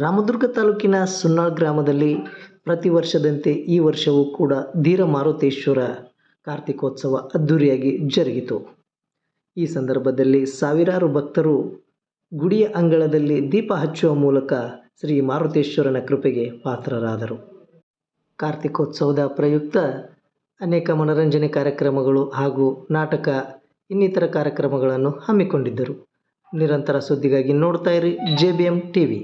ರಾಮದುರ್ಗ ತಾಲೂಕಿನ ಸುನ್ನಾಳ್ ಗ್ರಾಮದಲ್ಲಿ ಪ್ರತಿ ವರ್ಷದಂತೆ ಈ ವರ್ಷವೂ ಕೂಡ ಧೀರ ಮಾರುತೇಶ್ವರ ಕಾರ್ತಿಕೋತ್ಸವ ಅದ್ಧೂರಿಯಾಗಿ ಜರುಗಿತು. ಈ ಸಂದರ್ಭದಲ್ಲಿ ಸಾವಿರಾರು ಭಕ್ತರು ಗುಡಿಯ ಅಂಗಳದಲ್ಲಿ ದೀಪ ಹಚ್ಚುವ ಮೂಲಕ ಶ್ರೀ ಮಾರುತೇಶ್ವರನ ಕೃಪೆಗೆ ಪಾತ್ರರಾದರು. ಕಾರ್ತಿಕೋತ್ಸವದ ಪ್ರಯುಕ್ತ ಅನೇಕ ಮನರಂಜನೆ ಕಾರ್ಯಕ್ರಮಗಳು ಹಾಗೂ ನಾಟಕ ಇನ್ನಿತರ ಕಾರ್ಯಕ್ರಮಗಳನ್ನು ಹಮ್ಮಿಕೊಂಡಿದ್ದರು. ನಿರಂತರ ಸುದ್ದಿಗಾಗಿ ನೋಡ್ತಾ ಇರಿ J B M T V